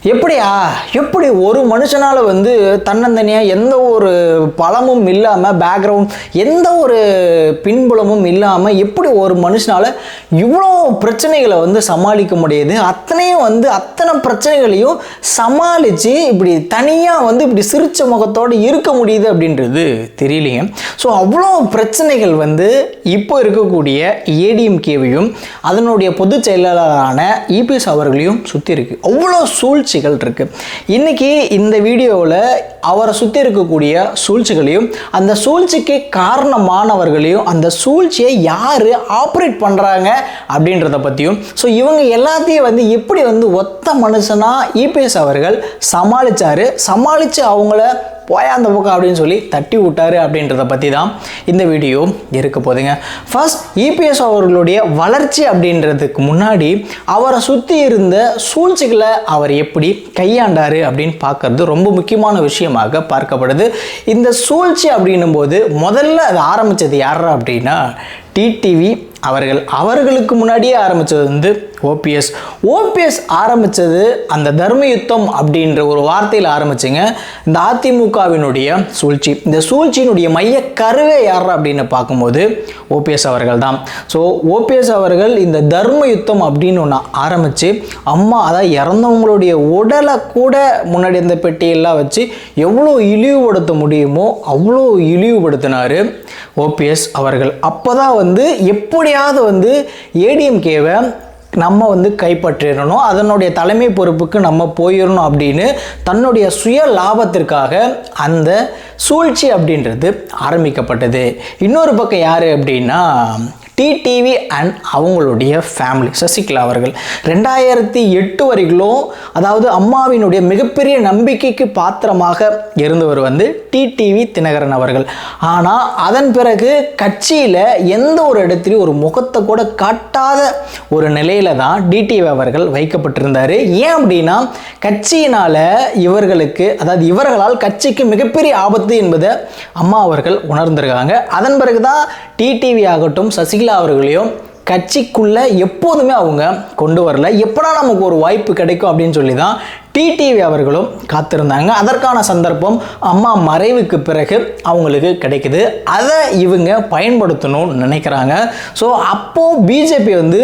எப்படியா? எப்படி ஒரு மனுஷனால் வந்து தன்னந்தனியாக எந்த ஒரு பலமும் இல்லாமல் பேக்ரவுண்ட் எந்த ஒரு பின்புலமும் இல்லாமல் எப்படி ஒரு மனுஷனால் இவ்வளோ பிரச்சனைகளை வந்து சமாளிக்க முடியுது? அத்தனையும் வந்து அத்தனை பிரச்சனைகளையும் சமாளித்து இப்படி தனியாக வந்து இப்படி சிரிச்ச முகத்தோடு இருக்க முடியுது அப்படின்றது தெரியலைங்க ஸோ அவ்வளோ பிரச்சனைகள் வந்து இப்போ இருக்கக்கூடிய ஏடிஎம்கேவையும் அதனுடைய பொதுச் செயலாளரான இபிஎஸ் அவர்களையும் சுற்றி இருக்குது அவ்வளோ சூழ்ச்சி சூழ்ச்சிகள் இருக்கு. இன்னைக்கு இந்த வீடியோவில் அவரை சுற்றி இருக்கக்கூடிய சூழ்ச்சிகளையும் அந்த சூழ்ச்சிக்கு காரணமானவர்களையும் அந்த சூழ்ச்சியை யார் ஆப்ரேட் பண்ணுறாங்க அப்படின்றத பற்றியும் ஸோ இவங்க எல்லாத்தையும் வந்து எப்படி வந்து ஒத்த மனுஷனாக இபிஎஸ் அவர்கள் சமாளித்தார் சமாளித்து அவங்கள போயா அந்த பக்கம் அப்படின்னு சொல்லி தட்டி விட்டாரு அப்படின்றத பற்றி தான் இந்த வீடியோ இருக்க போகுதுங்க. ஃபர்ஸ்ட் இபிஎஸ் அவர்களுடைய வளர்ச்சி அப்படின்றதுக்கு முன்னாடி அவரை சுற்றி இருந்த சூழ்ச்சிகளை அவர் எப்படி கையாண்டாரு அப்படின்னு பார்க்கறது ரொம்ப முக்கியமான விஷயமாக பார்க்கப்படுது. இந்த சூழ்ச்சி அப்படின்னும் போது முதல்ல அது ஆரம்பித்தது யார் அப்படின்னா டிடிவி அவர்கள். அவர்களுக்கு முன்னாடியே ஆரம்பித்தது வந்து ஓபிஎஸ். ஓபிஎஸ் ஆரம்பித்தது அந்த தர்ம யுத்தம் அப்படின்ற ஒரு வார்த்தையில் ஆரம்பிச்சுங்க. இந்த அதிமுகவினுடைய சூழ்ச்சி. இந்த சூழ்ச்சியினுடைய மைய கருவே யார் அப்படின்னு பார்க்கும்போது ஓபிஎஸ் அவர்கள் தான் ஸோ ஓபிஎஸ் அவர்கள் இந்த தர்ம யுத்தம் அப்படின்னு ஒன்று ஆரம்பித்து அம்மா அதாவது இறந்தவங்களுடைய உடலை கூட முன்னாடி இந்த பெட்டியெல்லாம் வச்சு எவ்வளோ இழிவுபடுத்த முடியுமோ அவ்வளோ இழிவுபடுத்தினார் ஓபிஎஸ் அவர்கள். அப்போ தான் வந்து எப்படியாவது வந்து ஏடிஎம்கேவை நம்ம வந்து கைப்பற்றிடணும். அதனுடைய தலைமை பொறுப்புக்கு நம்ம போயிடணும் அப்படின்னு தன்னுடைய சுய லாபத்திற்காக அந்த சூழ்ச்சி அப்படின்றது ஆரம்பிக்கப்பட்டது. இன்னொரு பக்கம் யார் அப்படின்னா டிடிவி அண்ட் அவங்களுடைய ஃபேமிலி சசிகலா அவர்கள் ரெண்டாயிரத்தி எட்டு வரைக்கும் அதாவது அம்மாவினுடைய மிகப்பெரிய நம்பிக்கைக்கு பாத்திரமாக இருந்தவர் வந்து டிடிவி தினகரன் அவர்கள். ஆனால் அதன் பிறகு கட்சியில் எந்த ஒரு இடத்துலையும் ஒரு முகத்தை கூட காட்டாத ஒரு நிலையில தான் டிடிவி அவர்கள் வைக்கப்பட்டிருந்தார். ஏன் அப்படின்னா கட்சியினால் இவர்களுக்கு அதாவது இவர்களால் கட்சிக்கு மிகப்பெரிய ஆபத்து என்பதை அம்மா அவர்கள் உணர்ந்திருக்காங்க. அதன் பிறகு தான் டிடிவி ஆகட்டும் சசிகலா அவர்களையும் கட்சிக்குள்ளே எப்போதுமே அவங்க கொண்டு வரல. எப்படா நமக்கு ஒரு வாய்ப்பு கிடைக்கும் அப்படின்னு சொல்லி தான் டிடிவி அவர்களும் காத்திருந்தாங்க. அதற்கான சந்தர்ப்பம் அம்மா மறைவுக்கு பிறகு அவங்களுக்கு கிடைக்குது. அதை இவங்க பயன்படுத்தணும்னு நினைக்கிறாங்க. ஸோ அப்போது பிஜேபி வந்து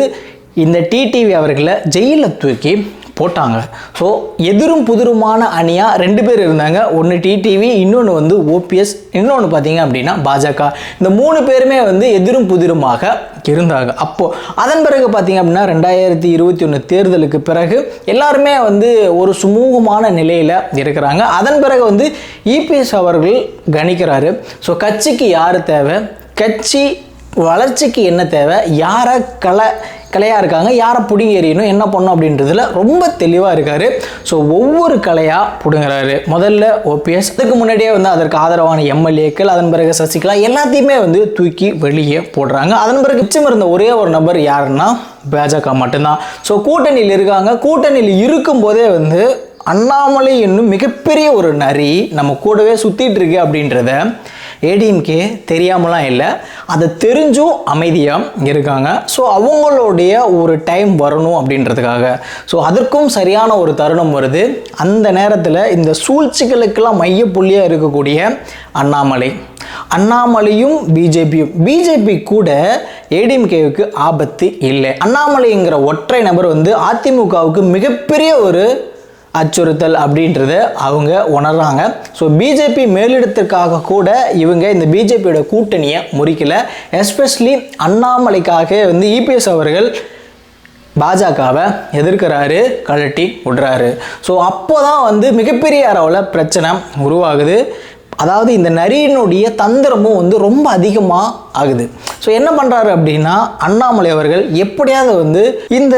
இந்த டிடிவி அவர்களை ஜெயிலில் தூக்கி போட்டாங்க. ஸோ எதிரும் புதிருமான அணியாக ரெண்டு பேர் இருந்தாங்க. ஒன்று டிடிவி இன்னொன்று வந்து ஓபிஎஸ் இன்னொன்று பார்த்தீங்க அப்படின்னா பாஜக. இந்த மூணு பேருமே வந்து எதிரும் புதிருமாக இருந்தாங்க. அப்போது அதன் பிறகு பார்த்தீங்க அப்படின்னா ரெண்டாயிரத்தி இருபத்தி ஒன்று தேர்தலுக்கு பிறகு எல்லாருமே வந்து ஒரு சுமூகமான நிலையில் இருக்கிறாங்க. அதன் பிறகு வந்து இபிஎஸ் அவர்கள் கணிக்கிறாரு. ஸோ கட்சிக்கு யார் தேவை? கட்சி வளர்ச்சிக்கு என்ன தேவை? யாரை கலை கலையாக இருக்காங்க? யாரை பிடுங்கி எறியணும் என்ன பண்ணும் அப்படின்றதுல ரொம்ப தெளிவாக இருக்கார். ஸோ ஒவ்வொரு கலையாக பிடுங்குறாரு. முதல்ல ஓபிஎஸ் அதுக்கு முன்னாடியே வந்து அதற்கு ஆதரவான எம்எல்ஏக்கள் அதன் பிறகு சசிகலா எல்லாத்தையுமே வந்து தூக்கி வெளியே போடுறாங்க. அதன் பிறகு மிச்சம் இருந்த ஒரே ஒரு நபர் யாருன்னா பாஜக மட்டும்தான். ஸோ கூட்டணியில் இருக்காங்க. கூட்டணியில் இருக்கும்போதே வந்து அண்ணாமலை என்னும் மிகப்பெரிய ஒரு நரி நம்ம கூடவே சுற்றிட்டு இருக்கு அப்படின்றத ஏடிஎம்கே தெரியாமலாம் இல்லை. அதை தெரிஞ்சும் அமைதியாக இருக்காங்க. ஸோ அவங்களுடைய ஒரு டைம் வரணும் அப்படின்றதுக்காக. ஸோ அதற்கும் சரியான ஒரு தருணம் வருது. அந்த நேரத்தில் இந்த சூழ்ச்சிகளுக்கெல்லாம் மையப்புள்ளியாக இருக்கக்கூடிய அண்ணாமலை. அண்ணாமலையும் பிஜேபியும் பிஜேபி கூட ஏடிஎம்கேவுக்கு ஆபத்து இல்லை. அண்ணாமலைங்கிற ஒற்றை நபர் வந்து அதிமுகவுக்கு மிகப்பெரிய ஒரு அச்சுறுத்தல் அப்படின்றத அவங்க உணர்றாங்க. ஸோ பிஜேபி மேலிடத்திற்காக கூட இவங்க இந்த பிஜேபியோட கூட்டணியை முறிக்கல. எஸ்பெஷலி அண்ணாமலைக்காக வந்து இபிஎஸ் அவர்கள் பாஜகவை எதிர்க்கிறாரு கழட்டி விடுறாரு. ஸோ அப்போ தான் வந்து மிகப்பெரிய அளவில் பிரச்சனை உருவாகுது. அதாவது இந்த நரியினுடைய தந்திரமும் வந்து ரொம்ப அதிகமாக ஆகுது. ஸோ என்ன பண்ணுறாரு அப்படின்னா அண்ணாமலை அவர்கள் எப்படியாவது வந்து இந்த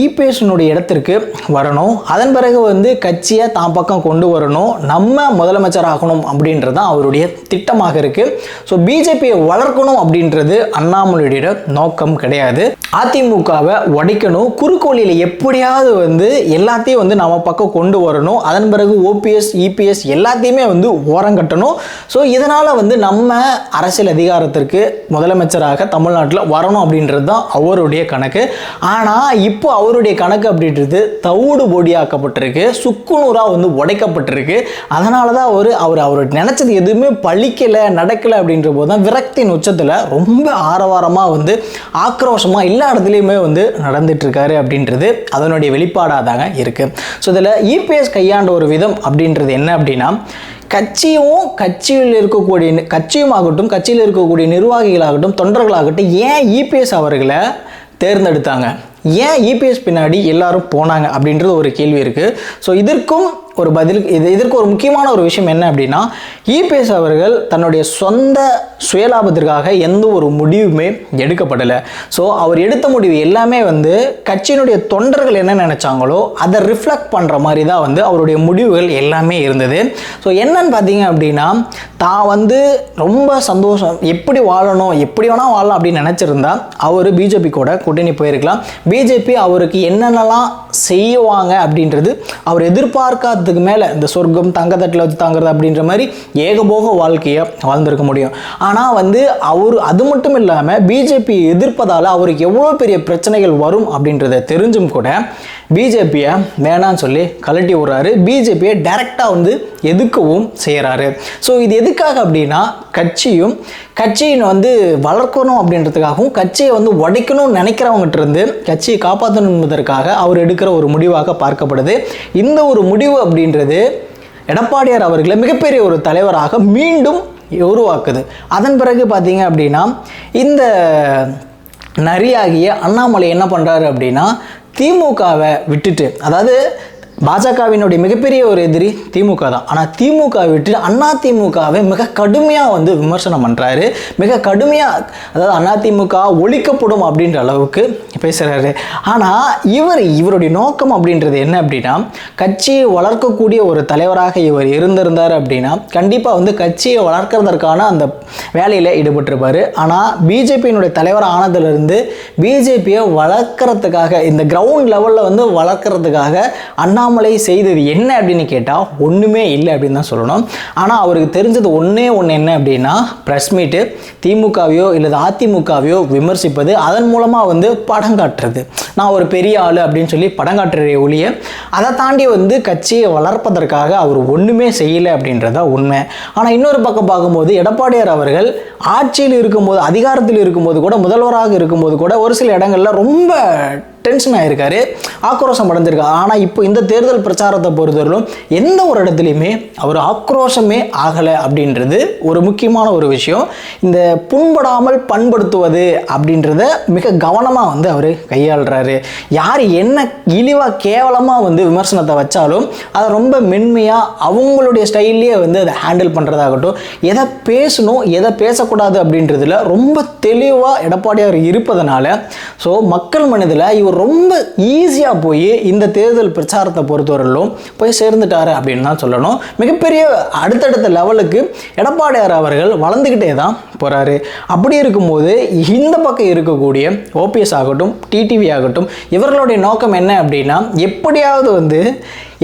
இபிஎஸ்னுடைய இடத்திற்கு வரணும். அதன் பிறகு வந்து கட்சியை தான் பக்கம் கொண்டு வரணும். நம்ம முதலமைச்சர் ஆகணும் அப்படின்றது தான் அவருடைய திட்டமாக இருக்குது ஸோ பிஜேபியை வளர்க்கணும் அப்படின்றது அண்ணாமலையுடைய நோக்கம் கிடையாது. அதிமுகவை உடைக்கணும். குறுக்கோளியில் எப்படியாவது வந்து எல்லாத்தையும் வந்து நம்ம பக்கம் கொண்டு வரணும். அதன் பிறகு ஓபிஎஸ் இபிஎஸ் எல்லாத்தையுமே வந்து ஓரங்கட்டணும் கட்டணும். ஸோ இதனால் வந்து நம்ம அரசியல் அதிகாரத்திற்கு முதலமைச்சர் அமைச்சராக தமிழ்நாட்டில் வரணும் அப்படின்றது தான் அவருடைய கணக்கு. ஆனால் இப்போ அவருடைய கணக்கு அப்படின்றது தவிடு பொடியாக்கப்பட்டிருக்கு சுக்குநூறாக வந்து உடைக்கப்பட்டிருக்கு. அதனால தான் அவர் அவர் அவர் நினச்சது எதுவுமே பழிக்கலை நடக்கலை அப்படின்ற போது தான் விரக்தியின் உச்சத்தில் ரொம்ப ஆரவாரமாக வந்து ஆக்ரோஷமாக எல்லா இடத்துலையுமே வந்து நடந்துட்டுருக்காரு அப்படின்றது அதனுடைய வெளிப்பாடாக தாங்க இருக்குது ஸோ இதில் இபிஎஸ் கையாண்ட ஒரு விதம் அப்படின்றது என்ன அப்படின்னா கட்சியும் கட்சியில் இருக்கக்கூடிய கட்சியும் ஆகட்டும் கட்சியில் இருக்கக்கூடிய நிர்வாகிகளாகட்டும் தொண்டர்களாகட்டும் ஏன் இபிஎஸ் அவர்களை தேர்ந்தெடுத்தாங்க? ஏன் இபிஎஸ் பின்னாடி எல்லாரும் போனாங்க? அப்படின்றது ஒரு கேள்வி இருக்குது ஸோ இதற்கும் ஒரு பதில் இது இதற்கு ஒரு முக்கியமான ஒரு விஷயம் என்ன அப்படின்னா இபிஎஸ் அவர்கள் தன்னுடைய சொந்த சுயலாபத்திற்காக எந்த ஒரு முடிவுமே எடுக்கப்படலை. ஸோ அவர் எடுத்த முடிவு எல்லாமே வந்து கட்சியினுடைய தொண்டர்கள் என்ன நினச்சாங்களோ அதை ரிஃப்ளெக்ட் பண்ணுற மாதிரி தான் வந்து அவருடைய முடிவுகள் எல்லாமே இருந்தது. ஸோ என்னன்னு பார்த்தீங்க அப்படின்னா தான் வந்து ரொம்ப சந்தோஷம் எப்படி வாழணும் எப்படி வேணால் வாழலாம் அப்படின்னு நினச்சிருந்தா அவர் பிஜேபி கூட கூட்டணி போயிருக்கலாம். பிஜேபி அவருக்கு என்னென்னலாம் செய்வாங்க அப்படின்றது அவர் எதிர்பார்க்காததுக்கு மேலே இந்த சொர்க்கம் தங்கத்தட்டில் வச்சு தாங்கிறது அப்படின்ற மாதிரி ஏகபோக வாழ்க்கையை வாழ்ந்திருக்க முடியும். ஆனால் வந்து அவர் அது மட்டும் இல்லாமல் பிஜேபி எதிர்ப்பதால் அவருக்கு எவ்வளோ பெரிய பிரச்சனைகள் வரும் அப்படின்றத தெரிஞ்சும் கூட பிஜேபியை வேணான்னு சொல்லி கழட்டி விடுறாரு. பிஜேபியை டைரெக்டாக வந்து எதுக்கவும் செய்கிறாரு ஸோ இது எதுக்காக அப்படின்னா கட்சியும் கட்சியை வந்து வளர்க்கணும் அப்படின்றதுக்காகவும் கட்சியை வந்து உடைக்கணும்னு நினைக்கிறவங்ககிட்ட இருந்து கட்சியை காப்பாற்றணும் என்பதற்காக அவர் எடுக்கிற ஒரு முடிவாக பார்க்கப்படுது. இந்த ஒரு முடிவு அப்படின்றது எடப்பாடியார் அவர்களை மிகப்பெரிய ஒரு தலைவராக மீண்டும் உருவாக்குது. அதன் பிறகு பார்த்தீங்க அப்படின்னா இந்த நரியாகிய அண்ணாமலை என்ன பண்ணுறாரு அப்படின்னா திமுகவை விட்டுட்டு அதாவது பாஜகவினுடைய மிகப்பெரிய ஒரு எதிரி திமுக தான். ஆனால் திமுக விட்டு அண்ணா திமுகவை மிக கடுமையாக வந்து விமர்சனம் பண்ணுறாரு மிக கடுமையாக அதாவது அண்ணா திமுக ஒழிக்கப்படும் அப்படின்ற அளவுக்கு பேசுகிறாரு ஆனால் இவர் இவருடைய நோக்கம் அப்படின்றது என்ன அப்படின்னா கட்சியை வளர்க்கக்கூடிய ஒரு தலைவராக இவர் இருந்திருந்தார் அப்படின்னா கண்டிப்பாக வந்து கட்சியை வளர்க்கறதற்கான அந்த வேலையில் ஈடுபட்டிருப்பார். ஆனால் பிஜேபியினுடைய தலைவர் ஆனதுலேருந்து பிஜேபியை வளர்க்கறதுக்காக இந்த கிரவுண்ட் லெவலில் வந்து வளர்க்குறதுக்காக அண்ணா அண்ணாமலை செய்தது என்ன அப்படின்னு கேட்டால் ஒன்றுமே இல்லை அப்படின்னு தான் சொல்லணும். ஆனால் அவருக்கு தெரிஞ்சது ஒன்றே ஒன்று என்ன அப்படின்னா ப்ரெஸ் மீட்டு திமுகவையோ இல்லை அதிமுகவையோ விமர்சிப்பது அதன் மூலமாக வந்து படம் காட்டுறது. நான் ஒரு பெரிய ஆள் அப்படின்னு சொல்லி படம் காட்டுற ஒழிய அதை தாண்டி வந்து கட்சியை வளர்ப்பதற்காக அவர் ஒன்றுமே செய்யலை அப்படின்றதா உண்மை. ஆனால் இன்னொரு பக்கம் பார்க்கும்போது எடப்பாடியார் அவர்கள் ஆட்சியில் இருக்கும்போது அதிகாரத்தில் இருக்கும்போது கூட முதல்வராக இருக்கும்போது கூட ஒரு சில இடங்கள்ல ரொம்ப டென்ஷன் ஆகிருக்காரு ஆக்ரோஷம் அடைஞ்சிருக்காரு. ஆனால் இப்போ இந்த தேர்தல் பிரச்சாரத்தை பொறுத்தவரையிலும் எந்த ஒரு இடத்துலையுமே அவர் ஆக்ரோஷமே ஆகலை அப்படின்றது ஒரு முக்கியமான ஒரு விஷயம். இந்த புண்படாமல் பண்படுத்துவது அப்படின்றத மிக கவனமாக வந்து அவர் கையாளுறாரு. யார் என்ன இழிவாக கேவலமாக வந்து விமர்சனத்தை வச்சாலும் அதை ரொம்ப மென்மையாக அவங்களுடைய ஸ்டைல்லையே வந்து அதை ஹேண்டில் பண்ணுறதாகட்டும் எதை பேசணும் எதை பேசக்கூடாது அப்படின்றதுல ரொம்ப தெளிவாக எடப்பாடியார் இருப்பதனால ஸோ மக்கள் மனதில் இவர் ரொம்ப ஈஸியாக போய் இந்த தேர்தல் பிரச்சாரத்தை பொறுத்தவரையிலும் போய் சேர்ந்துட்டாரு அப்படின்னு தான் சொல்லணும். மிகப்பெரிய அடுத்தடுத்த லெவலுக்கு எடப்பாடியார் அவர்கள் வளர்ந்துக்கிட்டே தான் போகிறாரு அப்படி இருக்கும்போது இந்த பக்கம் இருக்கக்கூடிய ஓபிஎஸ் ஆகட்டும் டிடிவி ஆகட்டும் இவர்களுடைய நோக்கம் என்ன அப்படின்னா எப்படியாவது வந்து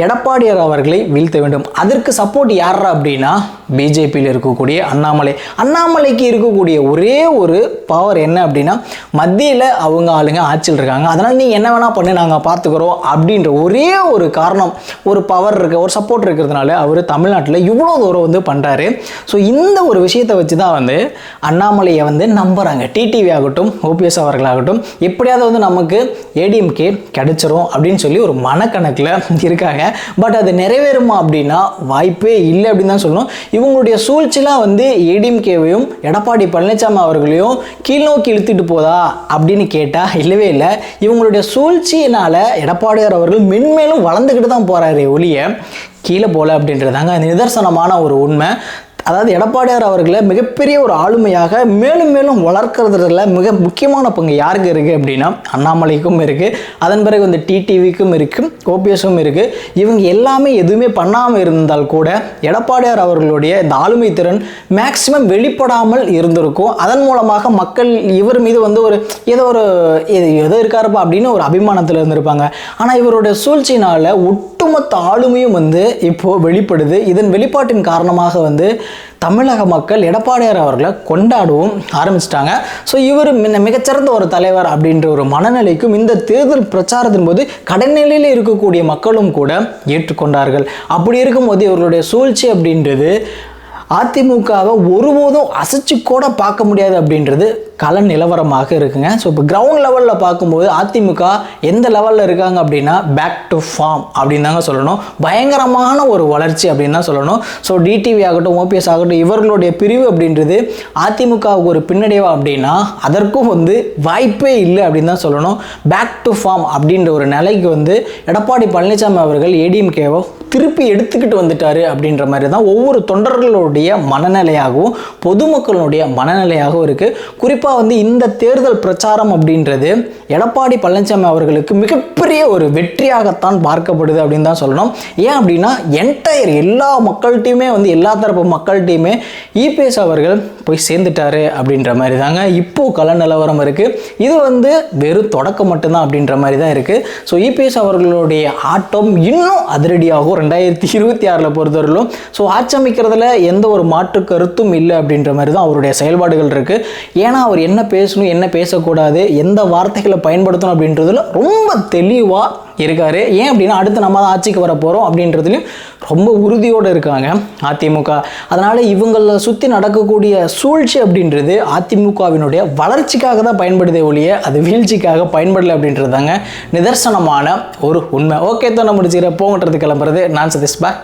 எடப்பாடியார் அவர்களை வீழ்த்த வேண்டும். அதற்கு சப்போர்ட் யாரா அப்படின்னா பிஜேபியில் இருக்கக்கூடிய அண்ணாமலை. அண்ணாமலைக்கு இருக்கக்கூடிய ஒரே ஒரு பவர் என்ன அப்படின்னா மத்தியில் அவங்க ஆளுங்க ஆட்சியில் இருக்காங்க. அதனால் நீ என்ன வேணால் பண்ணு நாங்கள் பார்த்துக்குறோம் அப்படின்ற ஒரே ஒரு காரணம் ஒரு பவர் இருக்க ஒரு சப்போர்ட் இருக்கிறதுனால அவர் தமிழ்நாட்டில் இவ்வளோ தூரம் வந்து பண்ணுறாரு ஸோ இந்த ஒரு விஷயத்தை வச்சு தான் வந்து அண்ணாமலையை வந்து நம்புகிறாங்க டிடிவி ஆகட்டும் ஓபிஎஸ் அவர்களாகட்டும் எப்படியாவது வந்து நமக்கு ஏடிஎம்கே கிடைச்சிரும் அப்படின்னு சொல்லி ஒரு மனக்கணக்கில் இருக்காங்க. பட் அது நிறைவேறுமா அப்படின்னா வாய்ப்பே இல்லை அப்படின்னு தான் சொல்லணும். இவங்களுடைய சூழ்ச்சிலாம் வந்து ஏடிஎம்கேவையும் எடப்பாடி பழனிசாமி அவர்களையும் கீழ்நோக்கி இழுத்துட்டு போதா அப்படின்னு கேட்டால் இல்லவே இல்லை. இவங்களுடைய சூழ்ச்சியினால் எடப்பாடியார் அவர்கள் மென்மேலும் வளர்ந்துக்கிட்டு தான் போகிறாரு ஒளியை கீழே போல அப்படின்றதாங்க நிதர்சனமான ஒரு உண்மை. அதாவது எடப்பாடியார் அவர்களை மிகப்பெரிய ஒரு ஆளுமையாக மேலும் மேலும் வளர்க்கறதுல மிக முக்கியமான பங்கு யாருக்கு இருக்குது அப்படின்னா அண்ணாமலைக்கும் இருக்குது அதன் பிறகு வந்து டிடிவிக்கும் இருக்குது ஓபிஎஸும் இருக்குது இவங்க எல்லாமே எதுவுமே பண்ணாமல் இருந்தால் கூட எடப்பாடியார் அவர்களுடைய இந்த ஆளுமை திறன் மேக்சிமம் வெளிப்படாமல் இருந்திருக்கும். அதன் மூலமாக மக்கள் இவர் மீது வந்து ஒரு ஏதோ ஒரு எதோ ஏதோ இருக்காருப்பா அப்படின்னு ஒரு அபிமானத்தில் இருந்திருப்பாங்க. ஆனால் இவருடைய சூழ்ச்சினால் உட் ஒட்டுமொத்த ஆளுமையும் வந்து இப்போது வெளிப்படுது. இதன் வெளிப்பாட்டின் காரணமாக வந்து தமிழக மக்கள் எடப்பாடியார் அவர்களை கொண்டாடவும் ஆரம்பிச்சிட்டாங்க. ஸோ இவர் மிகச்சிறந்த ஒரு தலைவர் அப்படின்ற ஒரு மனநிலைக்கும் இந்த தேர்தல் பிரச்சாரத்தின் போது கடைநிலையில் இருக்கக்கூடிய மக்களும் கூட ஏற்றுக்கொண்டார்கள். அப்படி இருக்கும்போது இவர்களுடைய சூழ்ச்சி அப்படின்றது அதிமுகவை ஒருபோதும் அசைச்சு கூட பார்க்க முடியாது அப்படின்றது கள நிலவரமாக இருக்குங்க. ஸோ இப்போ கிரவுண்ட் லெவலில் பார்க்கும்போது அதிமுக எந்த லெவலில் இருக்காங்க அப்படின்னா பேக் டு ஃபார்ம் அப்படின்னு தாங்க சொல்லணும். பயங்கரமான ஒரு வளர்ச்சி அப்படின்னு தான் சொல்லணும். ஸோ டிடிவி ஆகட்டும் ஓபிஎஸ் ஆகட்டும் இவர்களுடைய பிரிவு அப்படின்றது அதிமுகவுக்கு ஒரு பின்னடைவா அப்படின்னா அதற்கும் வந்து வாய்ப்பே இல்லை அப்படின்னு தான் சொல்லணும். பேக் டு ஃபார்ம் அப்படின்ற ஒரு நிலைக்கு வந்து எடப்பாடி பழனிசாமி அவர்கள் ஏடிஎம்கேவை திருப்பி எடுத்துக்கிட்டு வந்துட்டாரு அப்படின்ற மாதிரி தான் ஒவ்வொரு தொண்டர்களுடைய மனநிலையாகவும் பொதுமக்களுடைய மனநிலையாகவும் இருக்குது குறிப்பாக வந்து இந்த தேர்தல் பிரச்சாரம் அப்படின்றது எடப்பாடி பழனிசாமி அவர்களுக்கு மிகப்பெரிய ஒரு வெற்றியாகத்தான் பார்க்கப்படுது அப்படின்னு தான் சொல்லணும். ஏன் அப்படின்னா என்டையர் எல்லா மக்கள்கிட்டையுமே வந்து எல்லா தரப்பு மக்கள்கிட்டையுமே இபிஎஸ் அவர்கள் போய் சேர்ந்துட்டாரு அப்படின்ற மாதிரி தாங்க. இப்போ கல நிலவரம் இருக்குது இது வந்து வெறும் தொடக்கம் மட்டும்தான் அப்படின்ற மாதிரி தான் இருக்குது ஸோ இபிஎஸ் அவர்களுடைய ஆட்டம் இன்னும் அதிரடியாகும். ரெண்டாயிரத்தி இருபத்தி ஆறில் பொறுத்தவரையிலும். ஸோ ஆட்சி அமைக்கிறதுல எந்த ஒரு மாற்று கருத்தும் இல்லை அப்படின்ற மாதிரி தான் அவருடைய செயல்பாடுகள் இருக்குது ஏன்னா அவர் என்ன பேசணும் என்ன பேசக்கூடாது எந்த வார்த்தைகளை பயன்படுத்தணும் அப்படின்றதுல ரொம்ப தெளிவாக இருக்காரு. ஏன் அப்படின்னா அடுத்து நம்ம தான் ஆட்சிக்கு வர போகிறோம் அப்படின்றதுலையும் ரொம்ப உறுதியோடு இருக்காங்க அதிமுக. அதனால் இவங்களை சுற்றி நடக்கக்கூடிய சூழ்ச்சி அப்படின்றது அதிமுகவினுடைய வளர்ச்சிக்காக தான் பயன்படுதே ஒழிய அது வீழ்ச்சிக்காக பயன்படலை அப்படின்றது தாங்க நிதர்சனமான ஒரு உண்மை. ஓகே தான் முடிச்சுக்கிற போங்கன்றது கிளம்புறது. நான் சதீஷ் பாய்